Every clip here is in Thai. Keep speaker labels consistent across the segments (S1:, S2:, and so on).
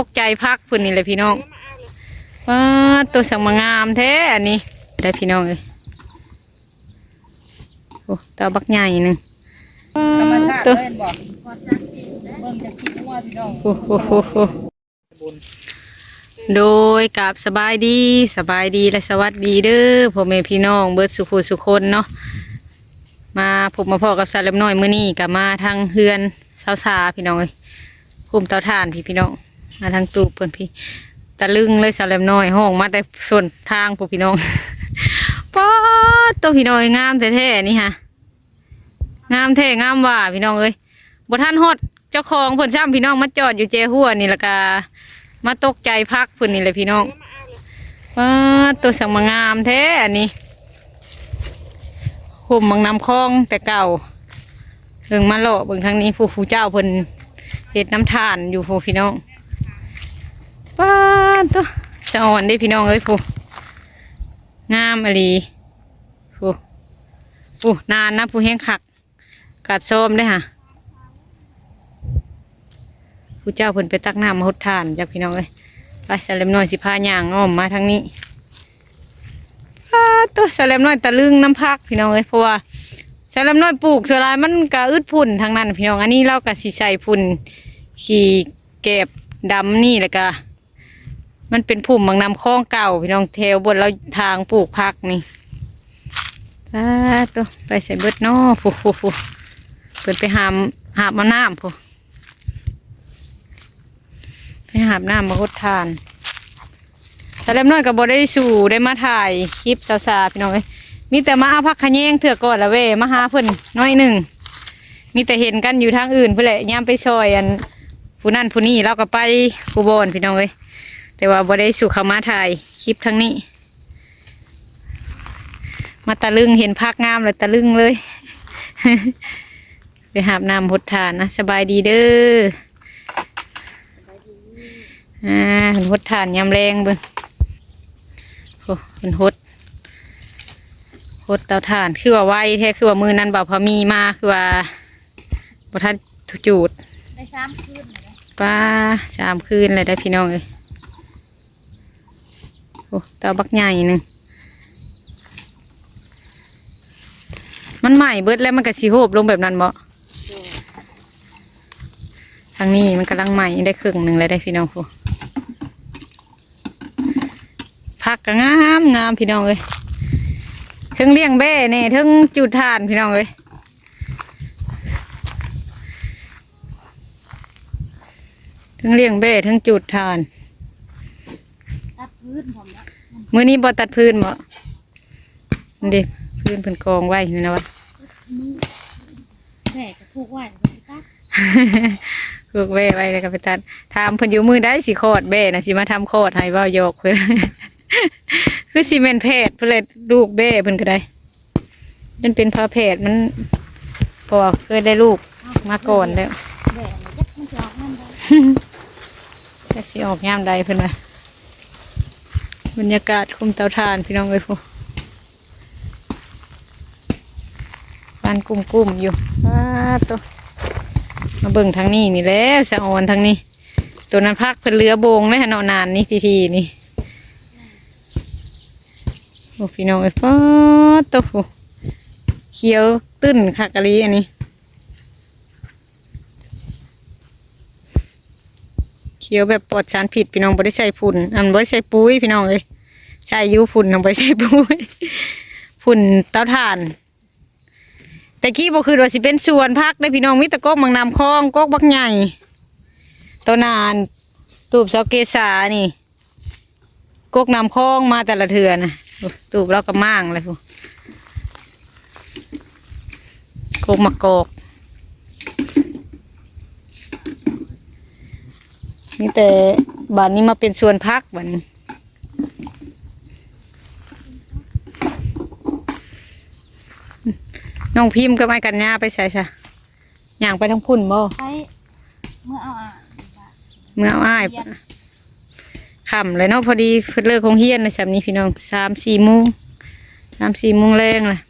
S1: ตกใจพักพุ่นนี่เลยพี่น้องว้าตัวสังมางามแท้อันนี้ได้พี่น้องเลยโอ้ตัวบักใหญ่หนึ่ง
S2: ธรรมชาติ
S1: ตัว
S2: เล่นบอกเบิ่งจากขี้งัวพี่น้อง
S1: โอ้โหโหโหโดยกับสบายดีสบายดีและสวัสดีเด้อพ่อแม่พี่น้องเบิดสุขุสุคนเนาะมาพบมาพอกับสาวเล็มน้อยมื้อนี้กับมาทางเฮือนสาวสาพี่น้องเอ้ยภูมิเตาถ่านพี่พี่น้อง มาทางตูเพิ่นพี่ตะลึงเลยสาวเล็มน้อยห้องมาแต่ส่วนทางพวกพี่น้องป๊อดตัวพี่น้อยงามแท้ๆนี่ฮะงามแท้งามว่าพี่น้องเอ้ยบ่ทันฮอดเจ้าของเพิ่นซ้ำพี่น้องมาจอดอยู่เจ้หัวนี่ละกามาตกใจพักเพิ่นนี่แหละพี่น้องว้าตัวสังมางามแท้อันนี้ห่มมังน้ำคลองแต่เก่าเบิ่งมาเลเบิ่งทางนี้ผู้ผู้เจ้าเพิ่นเฮ็ดน้ำทานอยู่ผู้พี่น้อง ว้าตัวจะอ่อนได้พี่น้องเอ้ยผู้งามอหลีผู้ผู้นานนะผู้แห้งขัก กัดส้มได้ค่ะผู้เจ้าเพิ่นไปตักน้ำมาหดทานจากพี่น้องเอ้ยไปสเลมน้อยสิพาย่างอ้อมมาทางนี้อ้าตัวสเลมน้อยตะลึงน้ำพักพี่น้องเอ้ยเพราะว่าสเลมน้อยปลูกสลายมันก็อึดพุ่นทางนั้นพี่น้องอันนี้เราก็สิใส่พุ่นขี่เก็บดำนี่แล้วก็ มันเป็นพุ่มบางน้ำคลองเก่าพี่น้องแถวบนเราทางปลูกพักนี่อ้าตัวไปใส่เบิดนอผู้ผู้ผู้เพิ่นไปหามหาบมาน้ำผู้ไปหาบน้ำมาคดทานแต่เล็มน้อยกับบได้สู่ได้มาถ่ายคลิปสาวๆพี่น้องเอ้ยมีแต่มาเอาพักขะแยงเถื่อก่อนละเว้มาหาเพิ่นน้อยหนึ่งมีแต่เห็นกันอยู่ทางอื่นเพื่อแหละย่ามไปซอยอันผู้นั่นผู้นี่เราก็ไปผู้บอนพี่น้องเอ้ย แต่ว่าบ่ได้สู่เขามาถ่ายคลิปทั้งนี้ มาตะลึงเห็นพักงามเลยตะลึงเลย ไปหาบน้ำพดทานนะสบายดีเด้ออ่าเห็นหดทานยำแรงเบิ่งโอ้เป็นหดหดเตาถ่านคือว่าไวแท้คือว่ามือนั้นบ่าวพอมีมาคือว่าบ่ทันถูกจูด
S2: ได้ซ้ำคืนเลยนะ
S1: ป้าสามคืนเลยได้พี่น้องเลย โอ้เตาบักใหญ่หนึ่งมันใหม่เบิดแล้วมันก็สีโหบลงแบบนั้นบ่ทางนี้มันกำลังใหม่ได้ครึ่งหนึ่งเลยได้พี่น้องผู้ผักก็งามงามพี่น้องเลยเทิงเลี้ยงแบ่เนี่ยเทิงจุดทานพี่น้องเลยเทิงเลี้ยงแบ่เทิงจุดทาน
S2: พื้นผมนะ
S1: มื้อนี้บ่ตัดพื้นบ่นี่ดิพื้นเพิ่นกองไว้นี่นะวะ
S2: แม่จะพูกไหวเลยตัด
S1: พวกแบ่ไว้แล้วก็ไปตัดถามเพิ่นอยู่มือได้สิคลอดแบ่นะสิมาทำโคดให้เว้าหยกเพิ่น คือสิแม่นแพทย์เพิ่นเลยลูกแบ่เพิ่นก็ได้ มันเป็นพาแพทย์มันพอเคยได้ลูกมาก่อนแล้ว
S2: แม่ยัดมันจะออกนั่นได้
S1: จักสิออกยามใดเพิ่นว่า บรรยากาศคุมเตาถ่านพี่น้องเอ้ยพูบ้านกุ้มๆอยู่ว้าตัวมาเบิ่งทางนี้นี่แล้วสะออนทางนี้ ตัวนั้นพักเพิ่นเรือโบงเลยฮะนาะนานนี่ทีทีนี่โอ้พี่น้องเอ้ยฟ้าตัวเขียวตื้นคักะลีอันนี้ ขียวแบบปลอดสารผิดพี่น้องบ่ได้ใส่ฝุ่นอันบ่ได้ใส่ปุ๋ยพี่น้องเอ้ยใช้ยูฝุ่นทางบ่ได้ใส่ปุ๋ยฝุ่นเตาถ่านแต่กี้บ่คือว่าสิเป็นสวนพักได้พี่น้องมีตะกอกบางน้ำคลองกอกบักใหญ่ตัวนานตูบเสาเกษานี่กอกน้ำคลองมาแต่ละเทือนะตูบเราก็มั่างเลยพูกกมะกอก นี่แต่บ้านนี้มาเป็นสวนพักบ้านนี้น้องพิมพ์กับไอ้กันยาไปใส่ซะย่างไปทั้งพุ่นบ่
S2: ใช้เมื่อเอาอะ
S1: เมื่อเอาอ้ายขำเลยเนาะพอดีเพิ่นเลิกคงเฮียนในสามนี้พี่น้องสามสี่โมงสามสี่โมงแรงเลย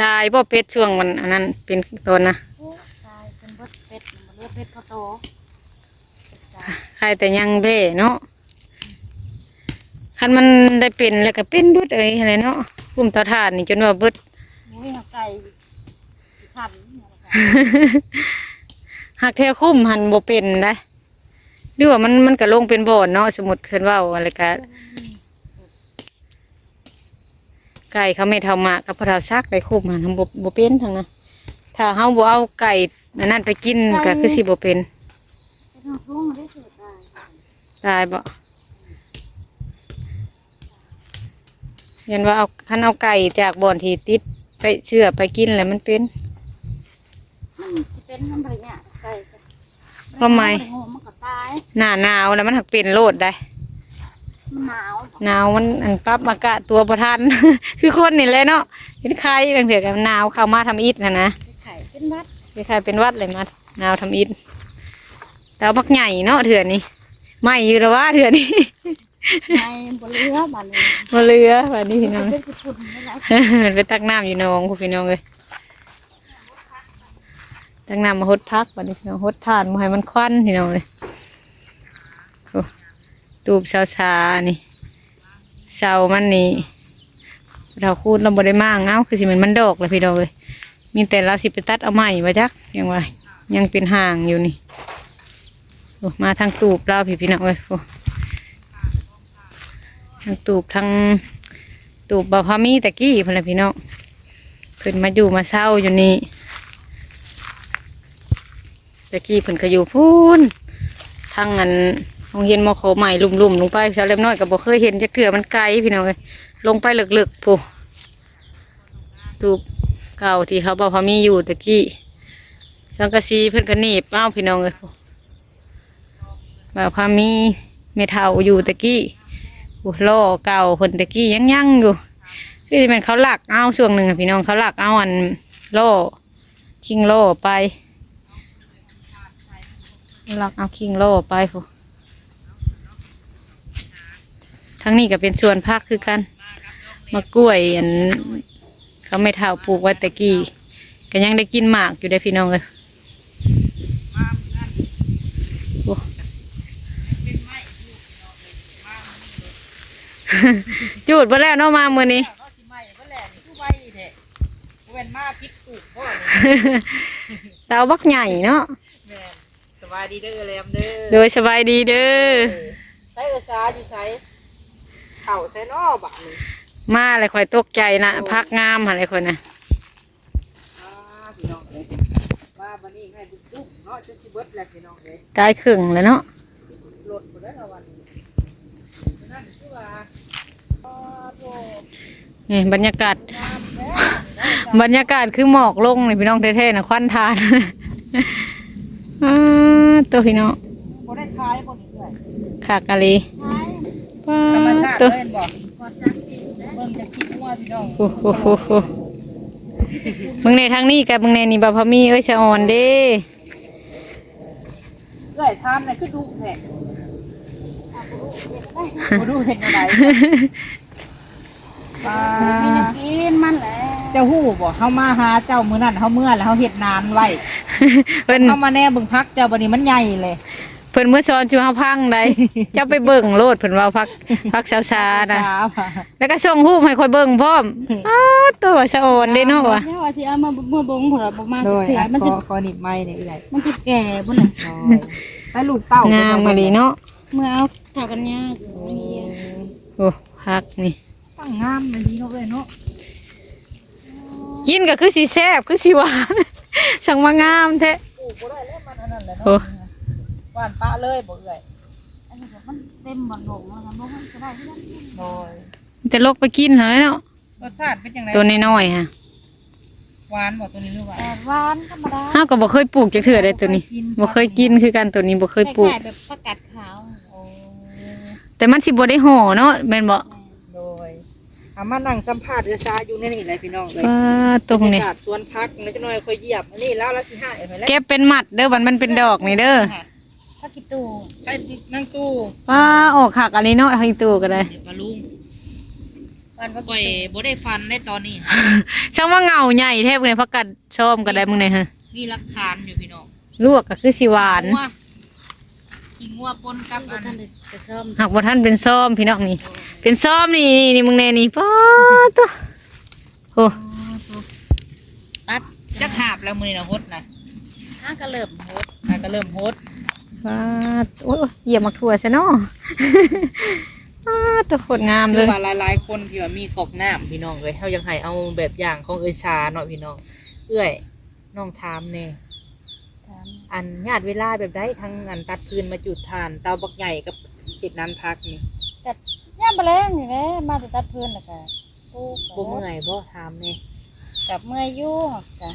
S1: ตายบ่เป็ดช่วงวันอันนั้นเป็นตอนนะ
S2: โอ้ตาย เป็นบดเป็ดมันเลือดเป็ดพอโต
S1: ใครแต่ยังเบ้เนาะคันมันได้เป็นแล้วก็เป็นเบิดเอ้ยอะไรเนาะปุ่มเตาถ่านนี่จนว่าเบิด
S2: มุ้ยหักไก่สิขัน
S1: หักแท้คุ้มหันบ่เป็นได้หรือว่ามันมันก็ลงเป็นบ่อนเนาะสมมุติเพิ่นเว้าอะไรก็ไก่เขาไม่เท่าหมากกับพะเท่าซักไปคุ้มหันบ่บ่เป็นทั้งนั้น ถ้าเฮาบ่เอาไก่อันนั้นไปกินก็คือสิบ่เป็น
S2: เป็นหักรุ่งได้สุดได้
S1: ตายบ่เห็นว่าเอาคันเอาไก่จากบ่อนที่ติดไปเชื่อไปกินแล้วมันเป็น
S2: มันจะเป็นน้ำอะไรเนี่ยไก่
S1: ทำไม
S2: งูมันก็ตาย
S1: หน้าหนาวแล้วมันหักเป็นโลดได้
S2: มันหนาว
S1: หนาวมันอันปรับอากาศตัวประทัน คือคนนี่แหละเนาะเห็นใครบางเถื่อกับหนาวเข้ามาทำอิฐนะนะ
S2: ไข่ เป็นวัด
S1: คล้ายๆเป็นหวัดเลยมาหนาวทำอิฐแต่ว่าพักใหญ่เนาะเถื่อนี่ไม่อยู่แล้วว่าเถื่อนี่
S2: ในบนเรือบ้านนี้
S1: มาเรือแบบนี้พี่น้อง
S2: เป็นกุ่นไม่ได้
S1: มันไปตักน้ำอยู่หนองพี่น้องเลยตักน้ำมาหดพักวันนี้พี่น้องหดทานมาให้มันควันพี่น้องเลยโอ้ตูบเสาชานี่เสามันนี่เราคูดเราบ่ได้มากเงาคือสิมันมันดอกเลยพี่น้องเลย มีแต่เราสิไปตัดเอาใหม่มาจักยังไงยังเป็นห่างอยู่นี่มาทางตูบเราพี่พี่น้องเลยโอ้ทางตูบทางตูบบาพามีตะกี้พนแหลพี่น้องเพิ่นมาอยู่มาเศร้าอยู่นี่ตะกี้เพิ่นก็อยู่พูนทางอันโรงเรียนมอขอใหม่ลุ่มๆลงไปชาวเล็บน้อยก็บ่เคยเห็นจะเกลือมันไกลพี่น้องเลยลงไปลึกๆผู้ตูบ เก่าที่เขาบาพามีอยู่ตะกี้สังกะสีเพิ่อนก็หนีบเอ้าพี่น้องเลยผู้บาพามีเมทาอยู่ตะกี้โอ้ล่อเก่าคนตะกี้ยังยังอยู่คือมันเขาหลักเอาช่วงหนึ่งอะพี่น้องเขาหลักเอาอันล่อคิงล่อไปหลักเอาคิงล่อไปพทั้งนี้ก็เป็นส่วนภาคคือกันมะกล้วยอัน เขาไม่เท่าปลูกไว้ตะกี้ก็ยังได้กินหมากอยู่ได้อพี่น้องเลยโอ้จูดไปแล้วเนาะมามือนี้
S3: เนาะสิใหม่เพิ่นแหละนี่คือไว้แท้บ่แม่นมาพิษปลูกบ่นี่
S1: เตาบักใหญ่เนาะ
S3: แม่นสบายดีเด้อแลมเด้อ
S1: โดยสบายดีเด้อ
S3: ใส่เออซาอยู่ไสเข้าใส่นอบักนี่
S1: มาอะไรคอยตกใจนะพักงามอะไรคอยนะ
S3: อ่าพี่น้องเอ้ยว่าบัดนี้ให้ดุ๊กๆเนาะจนสิเบิดแล้วพี่น้องเอ้ย
S1: กายครึ่งแล้วเนาะ
S3: รถบ่ได้ละวันนี้นั่นคือว่าอ๋อโธ่
S1: นี่บรรยากาศ
S3: งามแท้
S1: บรรยากาศคือหมอกลงเลยพี่น้องเท่ๆนะควันทานอ่าตัวพี่น้อง
S3: บ่ได้ขายบ่นี่เอ้ย
S1: ขากะลี
S2: ใช่
S1: ป้า
S3: ธรรมชาติ
S1: ตัว
S3: เล่นบ่
S2: กอดสักปีนะ
S3: เบิ่งจะคิดว่าพี่น้อง
S1: โอ้โหโหโหมึงในทางนี้กับมึงในนี่บาพามีเอ้ยชะออนเด้
S3: เอ้ยทำน่ะคือดุแท้บ่ดูเห็นอะไรปลา
S2: มีน้ำกินมันแหละ
S3: เจ้าหู้บ่เฮามาหาเจ้ามื้อนั้นเฮาเมื่อแล้วเฮาเฮ็ดนานไว้
S1: เพิ่น
S3: เฮามาแน่เบิ่งพักเจ้าบัดนี้มันใหญ่เลย
S1: เพิ่นเมื่อสอนจูเฮาพังได้เจ้าไปเบิ่งโลดเพิ่นว่าพักพักเช้าๆนะ
S3: ช้าว่ะ
S1: แล้วก็ส่งรูปให้คอยเบิ่งพร้อมอ้าตัวสะออนเด้เนาะวะ
S2: เนี่ยว่าที่เอามาเมื่อบงของเราประมาณ
S3: โดย
S2: เสือ
S3: อะ
S2: มัน
S3: ข
S2: จะ
S3: อขอหนีบไม้นี่อีกหลาย
S2: มันจะแก่บนน่ะ
S3: น้อยไปลูกเต้างา
S1: มมาลีเนาะ
S2: เมื่อเอาเท่ากันยากอย่างเงี้ย
S1: โอ้พักนี่
S3: ตั้งงามเลยดีเนาะเอ้ยเนาะ
S1: กินก็คือสิแซ่บคือสิหวานสั่งมางามแท้
S3: ปลูกบ่ได้แล้วมันอันนั้นแหละ
S1: โอ้
S3: เนาะห ว่านปะเลยบ่เอ้ย
S2: อันนี้เดี๋ยวมันเต็มบนบงแล้วกันบงมันก็ได้ที่นั่น
S3: โดย
S1: จะลกไปกินเหรอเนาะ
S3: รสชาติเป็นจังได
S1: ตัวน้อยๆฮะ
S3: หวานบ่ตัวนี้หรือหวาน
S2: แต่หวานธรรมดา
S1: เฮาก็บ่เคยปลูกจักเทื่อได้ตัวนี้บ่เคยกินคือกันตัวนี้บ่เคยปลูก
S2: คล้ายๆแบบประกาศขาว
S3: โอ้
S1: แต่มันสิบ่ได้ห่อเนาะแม่นบ่
S3: โดยเอามานั่งสัมภาษณ์เรือซาอยู่ในนี่เลยพี่น้องเลย
S1: ป้าตรงนี้
S3: บยากาศสวนพักแล้วจะน้อยค่อยเหยียบอันนี้แล้วละสิห้าเอ็มแล้ว
S1: เก็บเป็นหมัดเด้อมันมันเป็นดอกนี่เด้อ
S2: พักกิตู
S3: ไปนั่งตู้
S1: ป้าออกหักอันนี้เนาะทางตู้ก็ได้
S3: เดี๋ยวปลาลุง
S2: วันพัก
S3: ก่อยบ่ได้ฟันในตอนนี้ฮะ
S1: ช่างว่าเงาใหญ่แทบเลยพักกัดชอมก็ได้มึงเนี่ยฮะ
S3: มีหลักฐานอยู่พี่น้อง
S1: ลวกก็คือสิหวาน
S3: งัวขิงงัวปนกับ
S2: บ่
S3: อัน
S2: ทันได้กระซ่อม
S1: หากบ่ท่านเป็นซ้อมพี่น้องนี่ เป็นซ้อมนี่นี่นี่มึงแน่นี่ป้าตัวโอ้
S2: ตัด
S3: จักหาบแล้วมือนี่นะฮดนะ
S2: ห้างก็เริ่มโหด
S3: อะก็เริ่มฮด
S1: ป้าโอ้ยเหยียบมักถั่วซะเนาะป้าตัวโคตรงาม
S3: คื
S1: เล
S3: อย ว่าหลายๆคนที่ว่ามีกอกน้ำพี่น้องเลยเขายังให้เอาแบบอย่างของเอยชาเนาะพี่น้อง เอื้อยน้องถามแน่
S2: ถาม
S3: อันญาติเวลาแบบได้ทั้งอันตัดพื้นมาจุดทาน เตาบักใหญ่กับเห็ดนั้นพักนี่
S2: กัดย่ามแมลงนี่แหละมาแต่ตัดพื้นแล้วก็ปลูก
S3: บ่เมื่อยบ่ถามแน่
S2: กับเมื่อยอยู่จ้ะ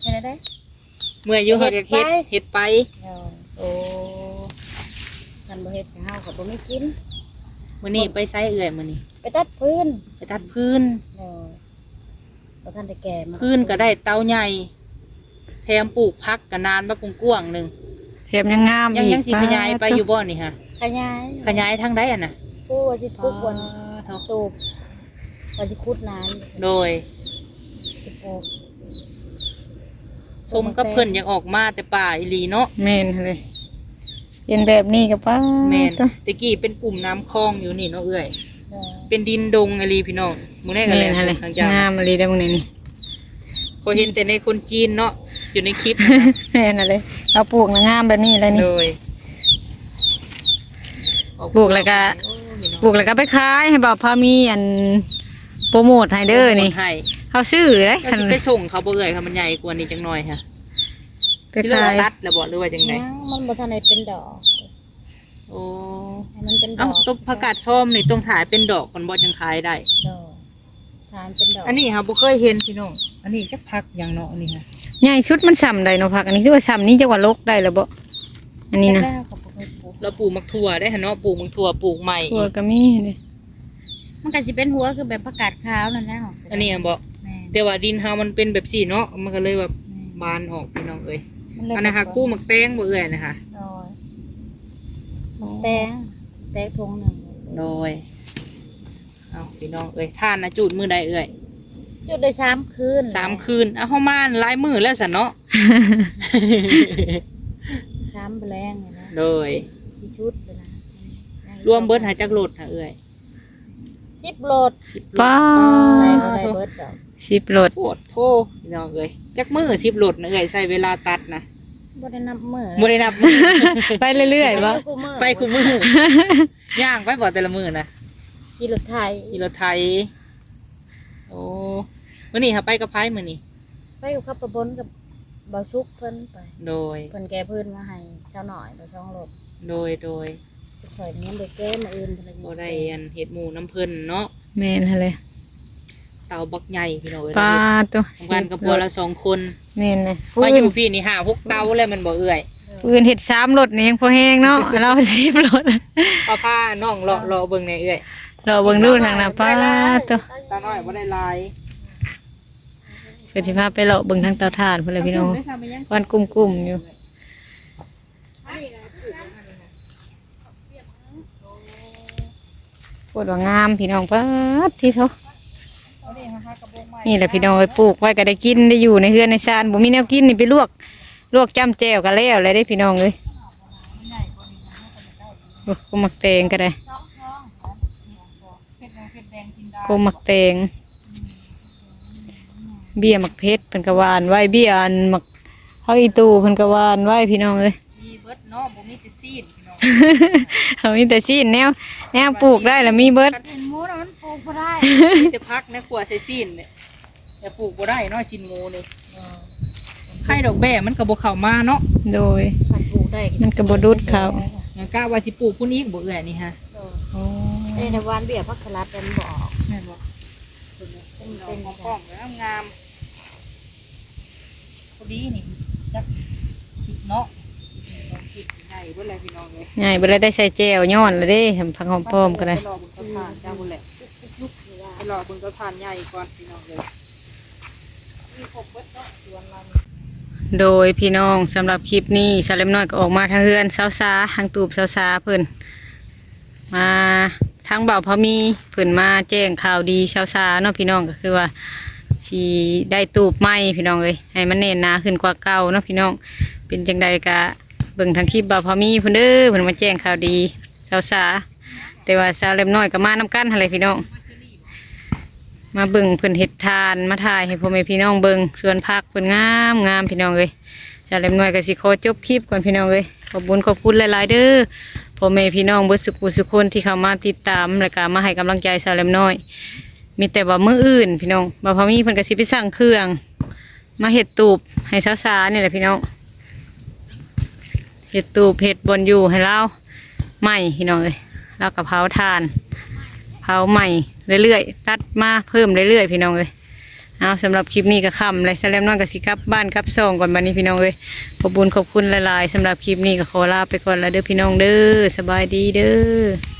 S2: เห็นได้
S3: เมื่อยอยู่เขาจะเฮ็ด
S2: เฮ็ดไป
S3: เฮ็ดไป
S2: เดี๋ยว
S3: โอ้
S2: กันบ่เฮ็ดให้เฮาก็บ่มีกิน
S3: มื้อนี้ไปไสเอื้อยมื้อนี้
S2: ไปตัดพื้น
S3: ไปตัดพื้น
S2: เดี๋ยวบ่ทันได้แก่มา
S3: พื้นก็ได้เตาใหญ่แถมปลูกพักก็นานมากกว้างๆหนึง
S1: แถมยังงาม
S3: ยัง
S1: อีก
S3: ยังสิขยายไปอยู่บ่นี่ฮะ
S2: ขยาย
S3: ขยายทางใดอะน่ะ
S2: ปลูกว่าสิปลูกบน
S3: เท่า
S2: ตูบว่าสิขุดน้ำ
S3: โดย
S2: สิปลูก
S3: ชมกับเพิ่นยังออกมาแต่ป่าอีหลีเนาะ
S1: แม่นเลยเป็นแบบนี้กับป้า
S3: แม่น
S1: ตัว
S3: ตะกี้เป็นกลุ่มน้ำคลองอยู่นี่เนาะเอื้อย
S2: เดี๋ยว
S3: เป็นดินดงอีหลีพี่น้องมื้อนี้ก็
S1: แม่
S3: แล้ว
S1: นเลย
S3: ทางจาก
S1: งามอะไรได้มึงเนี่ยนี่
S3: เขาเห็นแต่ในคนจีนเนาะอยู่ในคลิปนะคะ
S1: แม่นอะไรเราปลูกนะงามแบบนี้แล้วนี่
S3: โดย
S1: ปลูกแล้วก็ ปลูกแล้วก็ไปขายให้บ่าวพามีอันโปรโมทให้เด้อนี่
S3: ให้
S1: เขาซื้อเลย
S3: ก็สิไปส่งเขาบ่เอ่ยค่ะมันใหญ่กว่านี้จังหน่อยค่ะ
S1: ไป
S3: ที่เรา
S1: ขาย
S3: ตัดแล้วบ่หรือว่าจังได
S2: ยังมันบ่ทันได้เป็นดอก
S3: โอ้
S2: ให้มันเป็นด
S3: เอ้า
S2: อก
S3: ต้นผักกาดส้มนี่ต้องถ่ายเป็นดอกก่อนบ่จังขายได้
S2: ดอกทานเป็นดอก
S3: อันนี้ค่ะบ่เคยเห็นพี่น้องอันนี้จักพักอย่างเนาะอันนี้ค่ะ
S1: ใหญ่ชุดมันซ้ำได้เนาะผักอันนี้คือว่าซ้ำนี้จะว่าลกได้แล้วบ่อันนี้นะ
S2: แรกๆก็บ่เคยปลูก
S3: เราปลูกมักถั่วได้ค่ะเนาะปลูกมักถั่วปลูกใหม่
S1: ถั่วก็มีนี่
S2: มันก็สิเป็นหัวคือแบบผักกาดขาวนั่นแหละ
S3: อันนี้อะบ่
S2: แม่น
S3: แต่ว่าดินเฮามันเป็นแบบสี่เนาะมันก็เลยแบบ
S2: แม่น
S3: บานออกพี่น้องเอ้ย
S2: มัเลย
S3: อันนะคะคู่มักแตงบ่เอ่ยนะคะ
S2: ดอกแตงแตงทงหนึ่ง
S3: โดยเอาพี่น้องเอ้ยท่านนะจูดมือใดเอ่ย
S2: จุดได้สามคืน
S3: สามคืนเอาเฮามาหลายมือแล้วสันเนาะ
S2: สามแปลงเลยนะ
S3: โดย
S2: สิชุดเลยนะ
S3: รวมเบิดหาจักโหลดหาเอ่ย
S2: สิบโหลด
S3: สิบ
S1: ป้า
S2: ใส่บ่ได้เบิดดอก
S1: สิบโหลด
S3: โคตรโพพี่น้องเอ้ยจักมือสิบโหลดนะเอ่ยใส่เวลาตัดนะ
S2: บ่ได้นับมือ
S3: บ่ได้นับมือ
S1: ไปเรื่อยๆบ่
S2: กูมือ
S3: ไปคู่มือย่างไปบ่แต่ละมือนะ
S2: ขี่รถไทย
S3: ขี่รถไทยโอ้มื้อนี้ค่ะไปกับไผมื้อนี้
S2: ไปอยู่ขับประบนกับเบาชุกเพิ่นไป
S3: โดย
S2: เพิ่นแก้พื้นมาให้ชาวหน่อยไปช่องรถ
S3: โดยโดย
S2: ไปถอยเงี้ยเด็กแก้มาอื่นเพิ่นเลย
S3: บ่ได้อันเฮ็ดหมูน้ำเพิ่นเนาะ
S1: แม่นเลย
S3: เตาบักใหญ่พี่น้องเอ้ย
S1: ป้าตัว
S3: ทำงานกับพัวละสองคน
S1: แม่นเลย
S3: มาอยู่พี่นี่ห้าหกเตาแล้วมันบ่เอื่อย
S1: ปืนเห็ดสามรถนี่ยังพอแห้งเนาะ เราสิบรถ
S3: ป้าผ้าน้องรอรอเบิ่งในเอื่อย
S1: เราเบิ่งดูทางหน้าป้าตัว
S3: ตาน้อยบ่ได้ลาย
S1: เพื่อที่พาไปเลาะเบิ่งทางเตาถ่านเพื่อนเลยพี่น้องวันกลุ่มๆอยู่ ปวดว่างามพี่น้องป้าดที่เขา นี่แหละพี่น้องไปปลูกไว้ก็ได้กินได้อยู่ในเฮือนในชานบ่มีแนวกินนี่ไปลวกลวกจ้ำแจ่วก็แล้วเลยได้พี่น้องเลยโอ้กูมักแตงก็ได้กูมักแตงเบี้ยหมักเพชรเพิ่นกะหวานไว้เบี้ยอันหมักเฮาอีตูเพิ่นกะหวานไว้พี่น้องเอ้ย
S3: มีเบิดเนาะบ่มีแต่ซีนพี่น้อง
S1: เขามีแต่ซีนแนวแนวปลูกได้แล้วมีเบิด
S2: เห็นหมูน่ะมันป ลูกบ่ได้
S3: มีแต่พักนะขัวใส่ซีนเนี่ยอย่าปลูกบ่ได้เนาะชินหมูนี่ไข่ดอกแบ่มันก็บ่เข้ามาเนาะ
S1: โดย
S2: มันปลูกได้
S1: มันก็บ่ดุดเขา
S3: งั้นกะว่าสิปลูกพุ่นอีกบ่เอื่อยนี่ฮะ
S1: โอ้
S2: ในในวันเบี้ยพักสลัดเป็นบ่ออก
S3: แม่นบ่
S2: เป็น
S3: เป็
S2: เป็นน
S3: ของป้องๆงามๆพอดีนี่จักคิดเนาะลองคิดใหญ่เบิดเลยพี่น้องเลย
S1: ใหญ่บ่ได้ได้ใส่แจ่วย้อนแล้วเด้ทำผักหอมป้อมก็ได้
S3: ปรอเบึงกระทานจ้าบุญแหละไป รอเบึงกระทานใหญ่ก่อนพี่น้องเลยมีครบเบิดเนาะสวนเรา
S1: โดยพี่น้องสำหรับคลิปนี้สาเลมน้อยก็ออกมาทางเฮือนสาวซาทางตูบสาวซาเพิ่นมาทางเบาพอมีเพิ่นมาแจ้งข่าวดีสาวซาเนาะพี่น้องก็คือว่าสิได้ตูบใหมพี่น้องเอ้ยให้มันเน่นหนาขึ้นกว่าเก่าเนาะพี่น้องเป็นจังใดกะเบิ่งทางคลิปเบ่าพอมีเพิ่นเด้อเพิ่นมาแจ้งข่าวดีสาวสาแต่ว่าสาเล็มน้อยก็มานํกันหั่นแหลพี่น้อง มาเบิ่งเพิ่นเฮ็ดทานมาถ่ายให้พ่อแม่พี่น้องเบิ่งสวนผักเพิ่นงามงามพี่น้องเอ้ยสาวเล็มน้อยก็สิขอจบคลิปก่อนพี่น้องเอ้ยขอบคุญขอบคุณหลายๆเด้อพ่อแม่พี่น้องเบิดสุขุสุขคนที่เข้ามาติดตามและก็มาให้กำลังใจสาวเล็มน้อย มีแต่ว่ามืออื่น พี่น้องบ่าวพอมีเพิ่นก็สิไปสั่งเครื่อง มาเห็ดตูบให้สาวๆนี่แหละพี่น้องเห็ดตูบเห็ดบนอยู่ให้เราใหม่พี่น้องเลยแล้วก็เผาทาน ผาใหม่เรื่อยๆตัดมาเพิ่มเรื่อยๆพี่น้องเลยเอาสำหรับคลิปนี้ก็ค่ำเลยแสลมน้อนกับสิครับบ้านครับซองก่อนบันนี้พี่น้องเลยขอบุญขอบคุณหลายๆสำหรับคลิปนี้ก็ขอลาไปก่อนแล้วเด้อพี่น้องเด้อสบายดีเด้อ